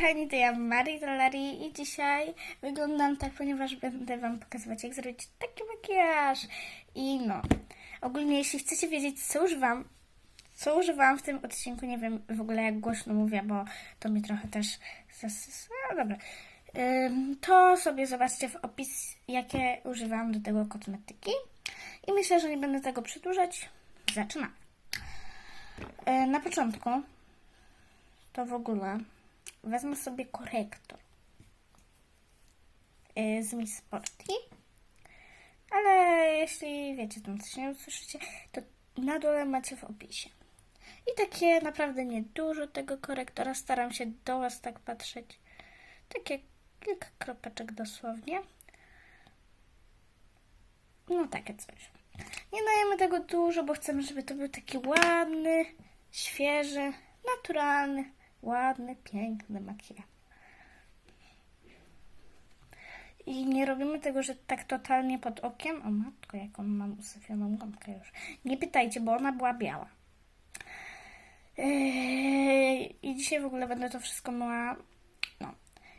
Kochani, to ja Marii Dolari i dzisiaj wyglądam tak, ponieważ będę Wam pokazywać, jak zrobić taki makijaż. I no, ogólnie jeśli chcecie wiedzieć, co używam, co używałam w tym odcinku, nie wiem w ogóle jak głośno mówię, bo to mi trochę też... No dobra. To sobie zobaczcie w opis, jakie używałam do tego kosmetyki. I myślę, że nie będę tego przedłużać. Zaczynamy. Na początku to w ogóle wezmę sobie korektor y, z Miss Sporty. Ale jeśli wiecie, tam coś nie usłyszycie, to na dole macie w opisie. I takie naprawdę niedużo tego korektora. Staram się do Was tak patrzeć. Takie kilka kropeczek dosłownie. No takie coś. Nie dajemy tego dużo, bo chcemy, żeby to był taki ładny, świeży, naturalny, ładny, piękny makijaż. I nie robimy tego, że tak totalnie pod okiem. O matko, jaką mam usypioną gąbkę już. Nie pytajcie, bo ona była biała. Yy, I dzisiaj w ogóle będę to wszystko myła. No.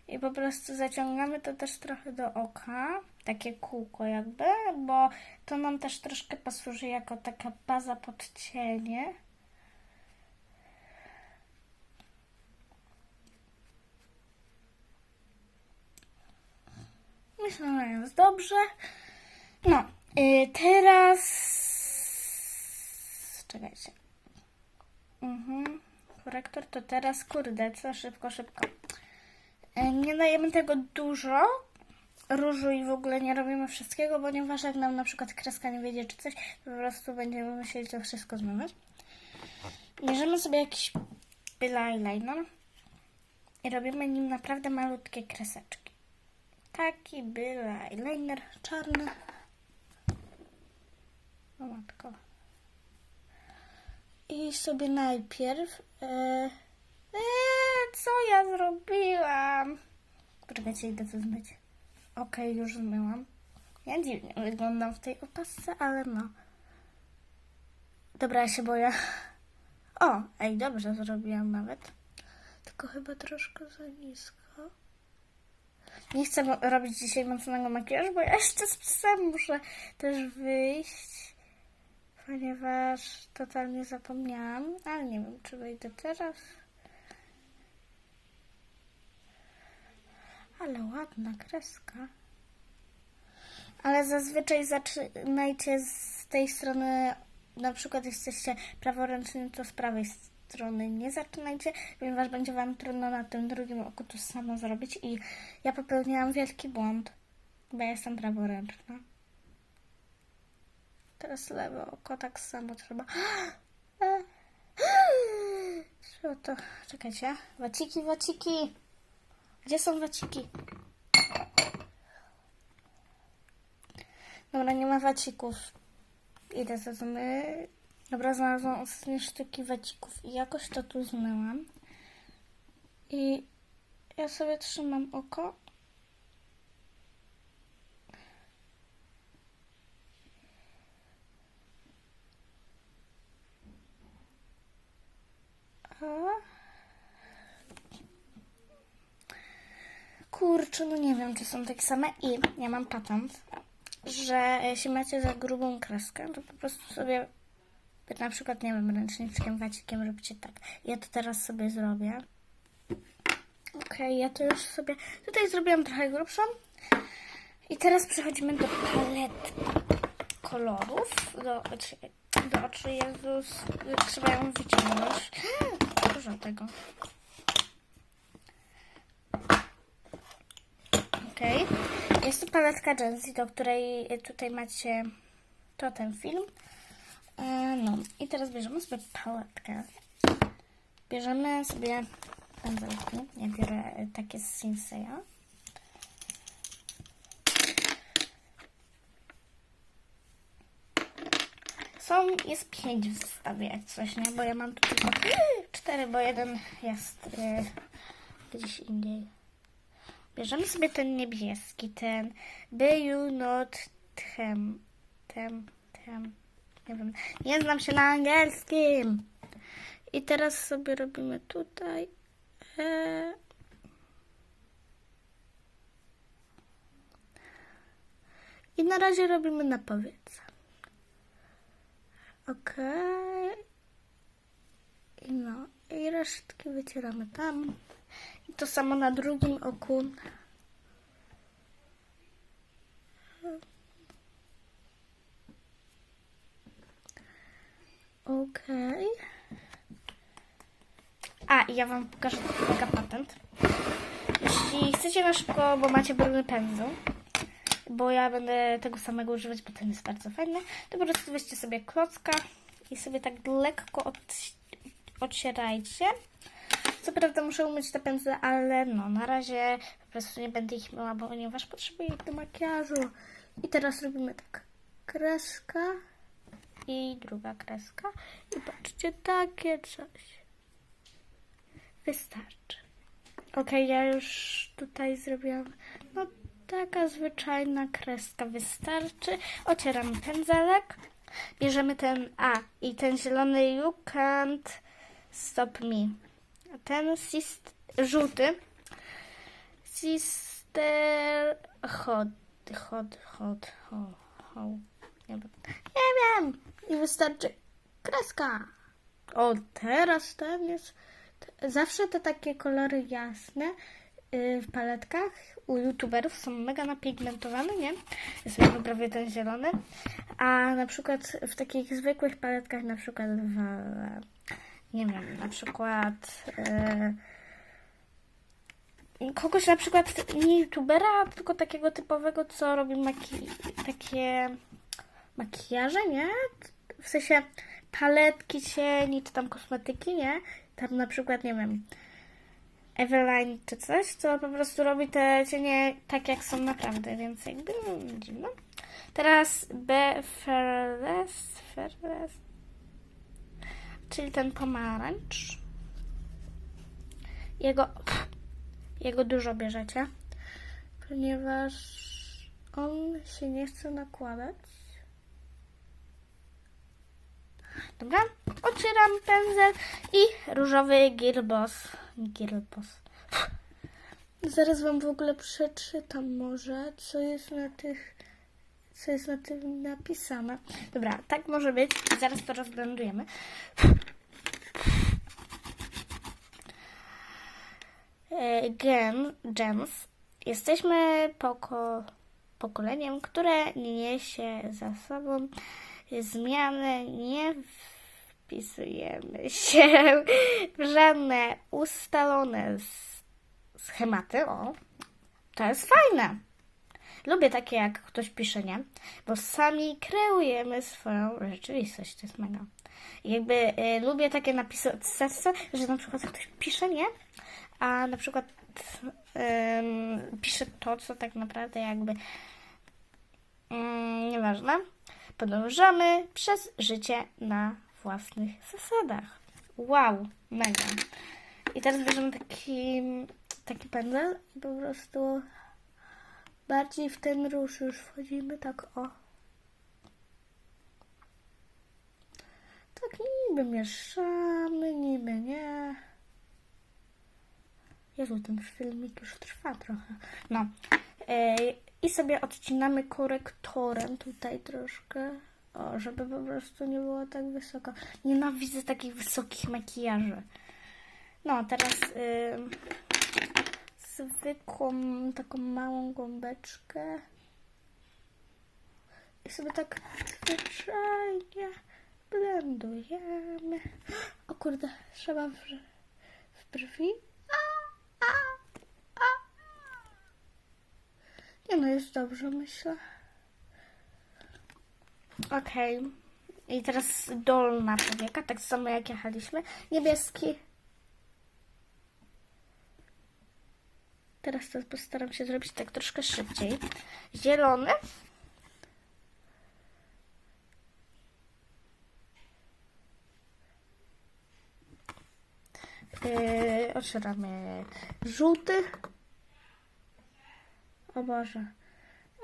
I po prostu zaciągamy to też trochę do oka. Takie kółko jakby, bo to nam też troszkę pasuje jako taka baza pod cienie. Myślę, że jest dobrze. No, y, teraz. Czekajcie. Mhm. Korektor to teraz, kurde, co szybko, szybko. Y, Nie dajemy tego dużo różu i w ogóle nie robimy wszystkiego, ponieważ jak nam na przykład kreska nie wiedzie czy coś, po prostu będziemy musieli to wszystko zmywać. Bierzemy sobie jakiś eyeliner i robimy nim naprawdę malutkie kreseczki. Taki byle eyeliner czarny. O matko. I sobie najpierw... E, e, co ja zrobiłam? Poczekajcie, idę to zmyć. Okej, już zmyłam. Ja dziwnie wyglądam w tej opasce, ale no. Dobra, ja się boję. O, ej, dobrze zrobiłam nawet. Tylko chyba troszkę za nisko. Nie chcę robić dzisiaj mocnego makijażu, bo ja jeszcze z psem muszę też wyjść, ponieważ totalnie zapomniałam, ale nie wiem, czy wyjdę teraz. Ale ładna kreska. Ale zazwyczaj zaczynajcie z tej strony, na przykład jesteście praworęczni, to z prawej strony nie zaczynajcie, ponieważ będzie Wam trudno na tym drugim oku to samo zrobić i ja popełniłam wielki błąd, bo ja jestem praworęczna. Teraz lewe oko tak samo trzeba. E. Co to? Czekajcie. Waciki, waciki. Gdzie są waciki? Dobra, nie ma wacików. Idę zmy. Dobra, znalazłam ostatnie sztuki wacików i jakoś to tu zmyłam. I ja sobie trzymam oko. Kurczę, no nie wiem, czy są takie same. I ja mam patent, że jeśli macie za grubą kreskę, to po prostu sobie na przykład, nie wiem, ręczniczkiem, wacikiem róbcie tak. Ja to teraz sobie zrobię. Okej, ja to już sobie tutaj zrobiłam trochę grubszą. I teraz przechodzimy do palet kolorów. Do, do oczy, Jezus, trzeba ją wyciągnąć. Dużo tego. Okej. Jest to paletka Jenzy, do której tutaj macie to ten film. E, no i teraz bierzemy sobie paletkę. Bierzemy sobie pędzelki. Ja biorę e, takie z Sinseya. Są, jest pięć w zestawie jak coś, nie? Bo ja mam tu tylko cztery, bo jeden jest e, gdzieś indziej. Bierzemy sobie ten niebieski, ten Be You Not Them. Them, them nie wiem, nie znam się na angielskim. I teraz sobie robimy tutaj. E... I na razie robimy na powiedz. Ok. I no, i resztki wycieramy tam. I to samo na drugim oku. Okej. A, i ja wam pokażę mega patent. Jeśli chcecie na szybko, bo macie brudny pędzel, bo ja będę tego samego używać, bo ten jest bardzo fajny, to po prostu weźcie sobie klocka i sobie tak lekko od, odcierajcie. Co prawda muszę umyć te pędzle, ale no, na razie po prostu nie będę ich myła, ponieważ potrzebuję ich do makijażu. I teraz robimy tak. Kreska i druga kreska. I patrzcie, takie coś. Wystarczy. Ok, ja już tutaj zrobiłam. No, taka zwyczajna kreska wystarczy. Ocieram pędzelek. Bierzemy ten A i ten zielony You Can't Stop Me. A ten sist, żółty Sister Hot, hot, hot, hot. Nie wiem. I wystarczy kreska. O, teraz ten jest. Zawsze te takie kolory jasne yy, w paletkach u youtuberów są mega napigmentowane, nie? Sobie wyprawię ten zielony. A na przykład w takich zwykłych paletkach, na przykład w, nie wiem, na przykład yy, kogoś na przykład nie youtubera, tylko takiego typowego, co robi maki takie makijaże, nie? W sensie paletki cieni, czy tam kosmetyki, nie? Tam na przykład, nie wiem, Eveline czy coś, co po prostu robi te cienie tak, jak są naprawdę, więc jakby no, dziwne. Teraz B Fairless, czyli ten pomarańcz. Jego, jego dużo bierzecie, ponieważ on się nie chce nakładać. Dobra, ocieram pędzel i różowy girbos. Girbos. Zaraz wam w ogóle przeczytam może, co jest na tych, co jest na tym napisane. Dobra, tak może być. Zaraz to rozblendujemy. E, Gen, Gems. Jesteśmy poko, pokoleniem, które nie niesie za sobą zmiany, nie wpisujemy się w żadne ustalone schematy. O, to jest fajne. Lubię takie, jak ktoś pisze, nie? Bo sami kreujemy swoją rzeczywistość. To jest mega. Jakby y, lubię takie napisy od serca, że na przykład ktoś pisze, nie? A na przykład ym, pisze to, co tak naprawdę jakby mm, nieważne. Podążamy przez życie na własnych zasadach. Wow, mega. I teraz bierzemy taki, taki pędzel i po prostu bardziej w ten róż już wchodzimy, tak o. Tak niby mieszamy, niby nie. Jezu, ten filmik już trwa trochę. No. I sobie odcinamy korektorem tutaj troszkę. O, żeby po prostu nie było tak wysoko. Nienawidzę takich wysokich makijaży. No, teraz zwykłą, taką małą gąbeczkę. I sobie tak zwyczajnie blendujemy. O kurde, trzeba w, w brwi. A, a, a. No, jest dobrze, myślę. Okej. I teraz dolna powieka, tak samo jak jechaliśmy. Niebieski. Teraz to postaram się zrobić tak troszkę szybciej. Zielony. Yy, otwieramy żółty. O Boże.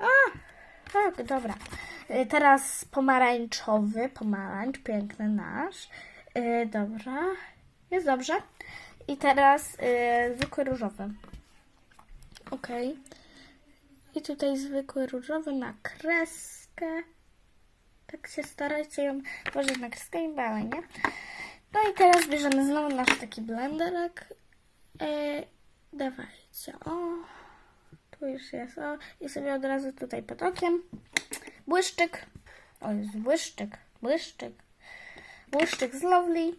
A! Tak, dobra. Y, Teraz pomarańczowy, pomarańcz, piękny nasz. Y, Dobra, jest dobrze. I teraz y, zwykły różowy. Ok. I tutaj zwykły różowy na kreskę. Tak się starajcie ją włożyć na kreskę i dalej, nie? No i teraz bierzemy znowu nasz taki blenderek. E, dawajcie, o. Już jest, o. I sobie od razu tutaj pod okiem. Błyszczyk. O, jest błyszczyk, błyszczyk. Błyszczyk z Lovely.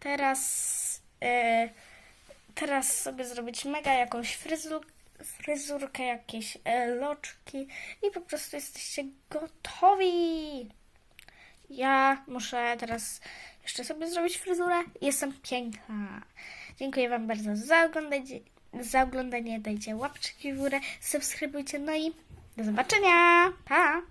Teraz, e, teraz sobie zrobić mega jakąś fryzur, fryzurkę, jakieś e, loczki i po prostu jesteście gotowi. Ja muszę teraz jeszcze sobie zrobić fryzurę. Jestem piękna. Dziękuję Wam bardzo za oglądanie. Za oglądanie dajcie łapczki w górę, subskrybujcie, no i do zobaczenia. Pa!